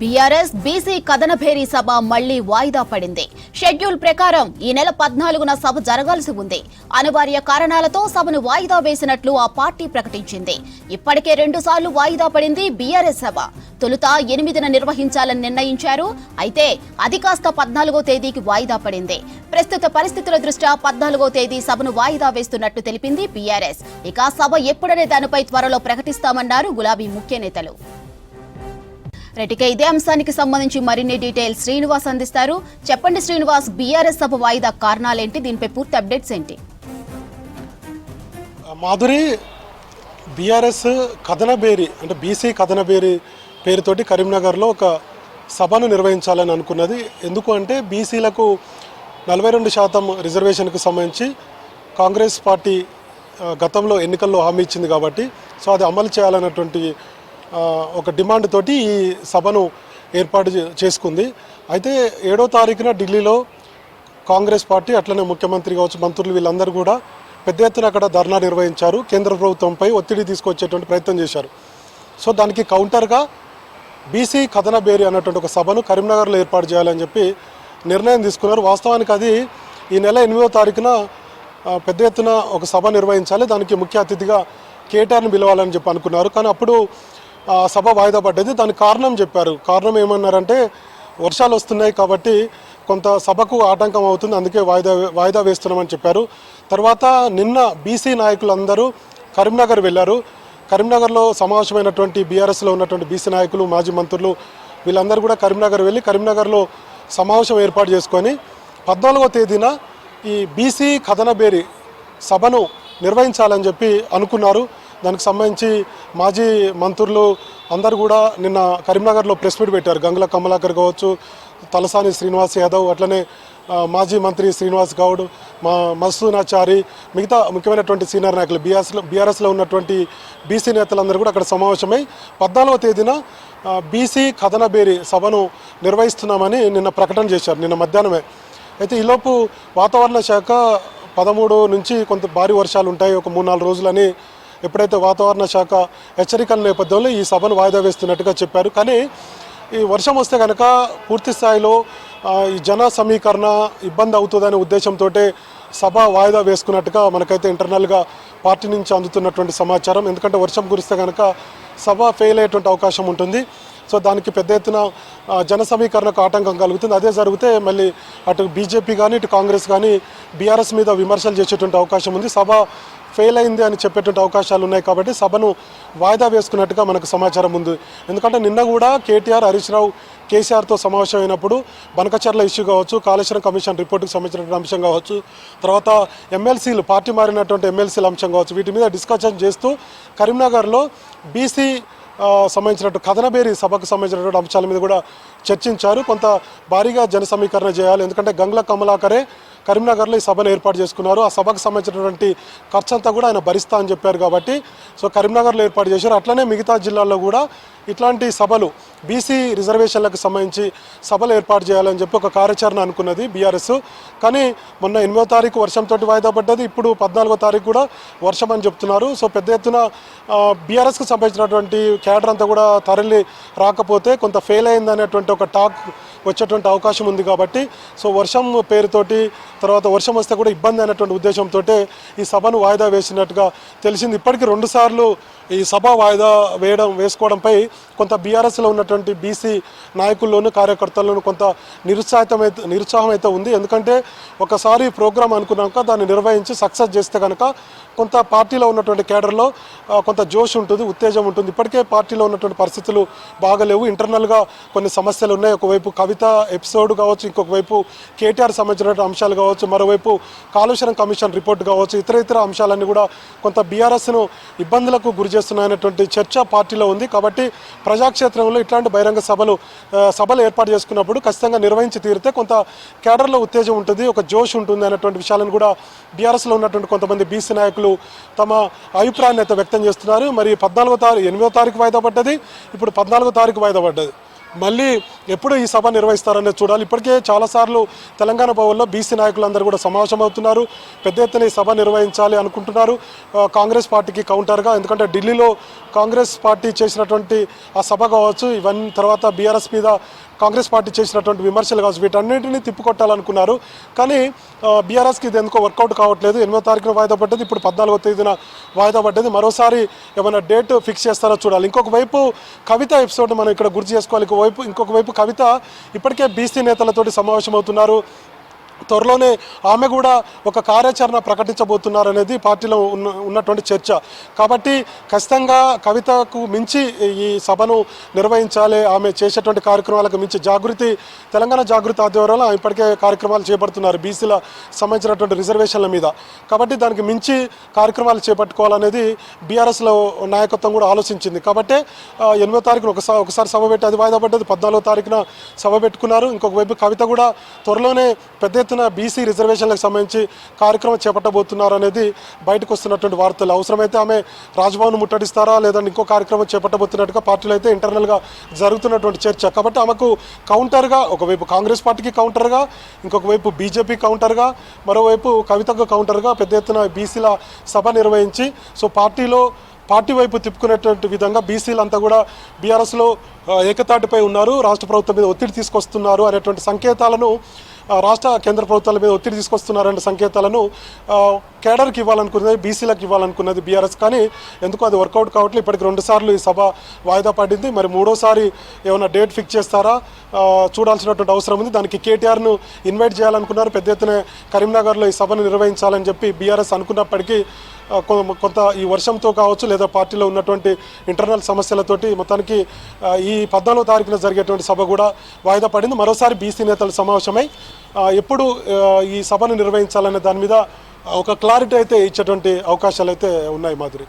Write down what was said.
BRS BC కథనభేరీ సభ మళ్ళీ వాయిదా పడింది. షెడ్యూల్ ప్రకారం ఈ నెల పద్నాలుగున సభ జరగాల్సి ఉంది. అనివార్య కారణాలతో సభను వాయిదా వేసినట్లు ఆ పార్టీ ప్రకటించింది. ఇప్పటికే రెండుసార్లు వాయిదా పడింది బీఆర్ఎస్ సభ. తొలుత ఎనిమిదిన నిర్వహించాలని నిర్ణయించారు. అయితే అది కాస్త పద్నాలుగో తేదీకి వాయిదా పడింది. ప్రస్తుత పరిస్థితుల దృష్ట్యా పద్నాలుగో తేదీ సభను వాయిదా వేస్తున్నట్టు తెలిపింది బీఆర్ఎస్. ఇక సభ ఎప్పుడనే దానిపై త్వరలో ప్రకటిస్తామన్నారు గులాబీ ముఖ్య నేతలు రెటిక ఇదే అంశానికి సంబంధించి మరిన్ని డీటెయిల్స్ శ్రీనివాస్ అందిస్తారు. చెప్పండి శ్రీనివాస్ బీఆర్ఎస్ సభ వాయిదా కారణాలేంటి? దీనిపై పూర్తి అప్డేట్స్ ఏంటి? మాధురి బీఆర్ఎస్ కథనబేరి అంటే బీసీ కథనబేరి పేరుతోటి కరీంనగర్లో ఒక సభను నిర్వహించాలని అనుకున్నది. ఎందుకు అంటే బీసీలకు నలభై రెండు శాతం రిజర్వేషన్కు సంబంధించి కాంగ్రెస్ పార్టీ గతంలో ఎన్నికల్లో హామీ ఇచ్చింది కాబట్టి సో అది అమలు చేయాలన్నటువంటి ఒక డిమాండ్ తోటి ఈ సభను ఏర్పాటు చేసుకుంది. అయితే ఏడో తారీఖున ఢిల్లీలో కాంగ్రెస్ పార్టీ అట్లనే ముఖ్యమంత్రి కావచ్చు మంత్రులు వీళ్ళందరూ కూడా పెద్ద ఎత్తున అక్కడ ధర్నా నిర్వహించారు. కేంద్ర ప్రభుత్వంపై ఒత్తిడి తీసుకొచ్చేటువంటి ప్రయత్నం చేశారు. సో దానికి కౌంటర్గా బీసీ కథన బేరి అన్నటువంటి ఒక సభను కరీంనగర్లో ఏర్పాటు చేయాలని చెప్పి నిర్ణయం తీసుకున్నారు. వాస్తవానికి అది ఈ నెల ఎనిమిదో తారీఖున పెద్ద ఎత్తున ఒక సభ నిర్వహించాలి. దానికి ముఖ్య అతిథిగా కేటీఆర్ని పిలవాలని చెప్పి అనుకున్నారు. కానీ అప్పుడు సభ వాయిదా పడ్డది. దానికి కారణం చెప్పారు. కారణం ఏమన్నారంటే వర్షాలు వస్తున్నాయి కాబట్టి కొంత సభకు ఆటంకం అవుతుంది. అందుకే వాయిదా వాయిదా వేస్తున్నామని చెప్పారు. తర్వాత నిన్న బీసీ నాయకులందరూ కరీంనగర్ వెళ్ళారు. కరీంనగర్లో సమావేశమైనటువంటి బీఆర్ఎస్లో ఉన్నటువంటి బీసీ నాయకులు మాజీ మంత్రులు వీళ్ళందరూ కూడా కరీంనగర్ వెళ్ళి కరీంనగర్లో సమావేశం ఏర్పాటు చేసుకొని పద్నాలుగో తేదీన ఈ బీసీ కథనబేరి సభను నిర్వహించాలని చెప్పి అనుకున్నారు. దానికి సంబంధించి మాజీ మంత్రులు అందరు కూడా నిన్న కరీంనగర్లో ప్రెస్ మీట్ పెట్టారు. గంగుల కమలాకర్ కావచ్చు తలసాని శ్రీనివాస్ యాదవ్ అట్లనే మాజీ మంత్రి శ్రీనివాస్ గౌడ్ మా మసూనాచారి మిగతా ముఖ్యమైనటువంటి సీనియర్ నాయకులు బీఆర్ఎస్లో బీఆర్ఎస్లో ఉన్నటువంటి బీసీ నేతలందరూ కూడా అక్కడ సమావేశమై పద్నాలుగవ తేదీన బీసీ కథనబేరి సభను నిర్వహిస్తున్నామని నిన్న ప్రకటన చేశారు నిన్న మధ్యాహ్నమే. అయితే ఈలోపు వాతావరణ శాఖ పదమూడు నుంచి కొంత భారీ వర్షాలు ఉంటాయి ఒక మూడు నాలుగు రోజులని ఎప్పుడైతే వాతావరణ శాఖ హెచ్చరికల నేపథ్యంలో ఈ సభను వాయిదా వేస్తున్నట్టుగా చెప్పారు. కానీ ఈ వర్షం వస్తే కనుక పూర్తి స్థాయిలో ఈ జన సమీకరణ ఇబ్బంది అవుతుందనే ఉద్దేశంతో సభ వాయిదా వేసుకున్నట్టుగా మనకైతే ఇంటర్నల్గా పార్టీ నుంచి అందుతున్నటువంటి సమాచారం. ఎందుకంటే వర్షం కురిస్తే కనుక సభ ఫెయిల్ అయ్యేటువంటి అవకాశం ఉంటుంది. సో దానికి పెద్ద ఎత్తున జన సమీకరణకు ఆటంకం కలుగుతుంది. అదే జరిగితే మళ్ళీ అటు బీజేపీ కానీ ఇటు కాంగ్రెస్ కానీ బీఆర్ఎస్ మీద విమర్శలు చేసేటువంటి అవకాశం ఉంది. సభ ఫెయిల్ అయింది అని చెప్పేటువంటి అవకాశాలు ఉన్నాయి కాబట్టి సభను వాయిదా వేసుకున్నట్టుగా మనకు సమాచారం ఉంది. ఎందుకంటే నిన్న కూడా కేటీఆర్ హరీష్ రావు కేసీఆర్తో సమావేశం అయినప్పుడు బనకచర్ల ఇష్యూ కావచ్చు కాళేశ్వరం కమిషన్ రిపోర్టుకు సంబంధించినటువంటి అంశం కావచ్చు తర్వాత ఎమ్మెల్సీలు పార్టీ మారినటువంటి ఎమ్మెల్సీల అంశం కావచ్చు వీటి మీద డిస్కషన్ చేస్తూ కరీంనగర్లో బీసీ సంబంధించినట్టు కథనబేరి సభకు సంబంధించినటువంటి అంశాల మీద కూడా చర్చించారు. కొంత భారీగా జన సమీకరణ చేయాలి. ఎందుకంటే గంగ్ల కమలాకరే కరీంనగర్లో ఈ సభను ఏర్పాటు చేసుకున్నారు. ఆ సభకు సంబంధించినటువంటి ఖర్చు అంతా కూడా ఆయన భరిస్తా అని చెప్పారు కాబట్టి సో కరీంనగర్లో ఏర్పాటు చేశారు. అట్లనే మిగతా జిల్లాల్లో కూడా ఇట్లాంటి సభలు బీసీ రిజర్వేషన్లకు సంబంధించి సభలు ఏర్పాటు చేయాలని చెప్పి ఒక కార్యాచరణ అనుకున్నది బీఆర్ఎస్ కానీ మొన్న ఎనిమిదో తారీఖు వర్షంతో వాయిదా పడ్డది. ఇప్పుడు పద్నాలుగో తారీఖు కూడా వర్షం అని చెప్తున్నారు. సో పెద్ద ఎత్తున బీఆర్ఎస్కి సంబంధించినటువంటి క్యాడర్ అంతా కూడా తరలి రాకపోతే కొంత ఫెయిల్ అయింది అనేటువంటి ఒక టాక్ వచ్చేటువంటి అవకాశం ఉంది కాబట్టి సో వర్షం పేరుతోటి తర్వాత వర్షం వస్తే కూడా ఇబ్బంది అనేటువంటి ఉద్దేశంతో ఈ సభను వాయిదా వేసినట్టుగా తెలిసింది. ఇప్పటికీ రెండుసార్లు ఈ సభ వాయిదా వేయడం వేసుకోవడంపై కొంత బీఆర్ఎస్లో ఉన్నటువంటి బీసీ నాయకుల్లోనూ కార్యకర్తల్లోనూ కొంత నిరుత్సాహితం అయితే నిరుత్సాహం అయితే ఉంది. ఎందుకంటే ఒకసారి ప్రోగ్రాం అనుకున్నాక దాన్ని నిర్వహించి సక్సెస్ చేస్తే కనుక కొంత పార్టీలో ఉన్నటువంటి కేడర్లో కొంత జోష్ ఉంటుంది ఉత్తేజం ఉంటుంది. ఇప్పటికే పార్టీలో ఉన్నటువంటి పరిస్థితులు బాగలేవు. ఇంటర్నల్గా కొన్ని సమస్యలు ఉన్నాయి. ఒకవైపు కవిత ఎపిసోడ్ కావచ్చు ఇంకొక వైపు కేటీఆర్ సంబంధించినటువంటి అంశాలు కావచ్చు మరోవైపు కాళేశ్వరం కమిషన్ రిపోర్ట్ కావచ్చు ఇతర ఇతర అంశాలన్నీ కూడా కొంత బీఆర్ఎస్ను ఇబ్బందులకు గురి చేస్తున్నాయనేటువంటి చర్చ పార్టీలో ఉంది. కాబట్టి ప్రజాక్షేత్రంలో ఇట్లాంటి బహిరంగ సభలు సభలు ఏర్పాటు చేసుకున్నప్పుడు ఖచ్చితంగా నిర్వహించి తీరితే కొంత కేడర్లో ఉత్తేజం ఉంటుంది ఒక జోష్ ఉంటుంది అనేటువంటి విషయాలను కూడా బీఆర్ఎస్లో ఉన్నటువంటి కొంతమంది బీసీ నాయకులు తమ అభిప్రాయాన్ని అయితే వ్యక్తం చేస్తున్నారు. మరి పద్నాలుగో తారీఖు ఎనిమిదో తారీఖు వాయిదా పడ్డది. ఇప్పుడు పద్నాలుగో తారీఖు వాయిదా పడ్డది. మళ్ళీ ఎప్పుడు ఈ సభ నిర్వహిస్తారనేది చూడాలి. ఇప్పటికే చాలాసార్లు తెలంగాణ భవన్లో బీసీ నాయకులందరూ కూడా సమావేశం అవుతున్నారు. పెద్ద ఎత్తున ఈ సభ నిర్వహించాలి అనుకుంటున్నారు. కాంగ్రెస్ పార్టీకి కౌంటర్గా ఎందుకంటే ఢిల్లీలో కాంగ్రెస్ పార్టీ చేసినటువంటి ఆ సభ కావచ్చు ఇవన్నీ తర్వాత బీఆర్ఎస్ మీద కాంగ్రెస్ పార్టీ చేసినటువంటి విమర్శలు కావచ్చు వీటన్నింటినీ తిప్పికొట్టాలనుకున్నారు. కానీ బీఆర్ఎస్కి ఇది ఎందుకో వర్కౌట్ కావట్లేదు. ఎనిమిదో తారీఖున వాయిదా పడ్డది ఇప్పుడు పద్నాలుగో తేదీన వాయిదా పడ్డది. మరోసారి ఏమైనా డేట్ ఫిక్స్ చేస్తారో చూడాలి. ఇంకొక వైపు కవిత ఎపిసోడ్ మనం ఇక్కడ గుర్తు చేసుకోవాలి. ఇంకో వైపు ఇంకొక వైపు కవిత ఇప్పటికే బీసీ నేతలతోటి సమావేశం అవుతున్నారు త్వరలోనే ఆమె కూడా ఒక కార్యాచరణ ప్రకటించబోతున్నారు అనేది పార్టీలో ఉన్న ఉన్నటువంటి చర్చ. కాబట్టి ఖచ్చితంగా కవితకు మించి ఈ సభను నిర్వహించాలి ఆమె చేసేటువంటి కార్యక్రమాలకు మించి జాగృతి తెలంగాణ జాగృతి ఆధ్వర్యంలో ఆమె ఇప్పటికే కార్యక్రమాలు చేపడుతున్నారు బీసీల సంబంధించినటువంటి రిజర్వేషన్ల మీద. కాబట్టి దానికి మించి కార్యక్రమాలు చేపట్టుకోవాలనేది బీఆర్ఎస్లో నాయకత్వం కూడా ఆలోచించింది. కాబట్టి ఎనిమిదో తారీఖున ఒకసారి ఒకసారి సభ పెట్టి అది వాయిదా పడ్డది పద్నాలుగో తారీఖున సభ పెట్టుకున్నారు. ఇంకొక వైపు కవిత కూడా త్వరలోనే పెద్ద ఎత్తున బీసీ రిజర్వేషన్లకు సంబంధించి కార్యక్రమం చేపట్టబోతున్నారు అనేది బయటకు వస్తున్నటువంటి వార్తలు. అవసరమైతే ఆమె రాజ్భవన్ ముట్టడిస్తారా లేదంటే ఇంకో కార్యక్రమం చేపట్టబోతున్నట్టుగా పార్టీలో అయితే ఇంటర్నల్గా జరుగుతున్నటువంటి చర్చ. కాబట్టి ఆమెకు కౌంటర్గా ఒకవైపు కాంగ్రెస్ పార్టీకి కౌంటర్గా ఇంకొక వైపు బీజేపీ కౌంటర్గా మరోవైపు కవితకు కౌంటర్గా పెద్ద ఎత్తున బీసీల సభ నిర్వహించి సో పార్టీలో పార్టీ వైపు తిప్పుకునేటువంటి విధంగా బీసీలంతా కూడా బీఆర్ఎస్లో ఏకతాటిపై ఉన్నారు రాష్ట్ర ప్రభుత్వం మీద ఒత్తిడి తీసుకొస్తున్నారు అనేటువంటి సంకేతాలను రాష్ట్ర కేంద్ర ప్రభుత్వాల మీద ఒత్తిడి తీసుకొస్తున్నారనే సంకేతాలను కేడర్కి ఇవ్వాలనుకున్నది బీసీలకు ఇవ్వాలనుకున్నది బీఆర్ఎస్. కానీ ఎందుకు అది వర్కౌట్ కావట్లేదు. ఇప్పటికి రెండుసార్లు ఈ సభ వాయిదా పడింది. మరి మూడోసారి ఏమైనా డేట్ ఫిక్స్ చేస్తారా? చూడాల్సినటువంటి అవసరం ఉంది. దానికి కేటీఆర్ను ఇన్వైట్ చేయాలనుకున్నారు. పెద్ద ఎత్తున కరీంనగర్లో ఈ సభను నిర్వహించాలని చెప్పి బీఆర్ఎస్ అనుకున్నప్పటికీ కొంత ఈ వర్షంతో కావచ్చు లేదా పార్టీలో ఉన్నటువంటి ఇంటర్నల్ సమస్యలతోటి మొత్తానికి ఈ పద్నాలుగో తారీఖున జరిగేటువంటి సభ కూడా వాయిదా పడింది. మరోసారి బీసీ నేతలు సమావేశమై ఎప్పుడు ఈ సభను నిర్వహించాలనే దాని మీద ఒక క్లారిటీ అయితే ఇచ్చేటువంటి అవకాశాలు అయితే ఉన్నాయి మాధురి.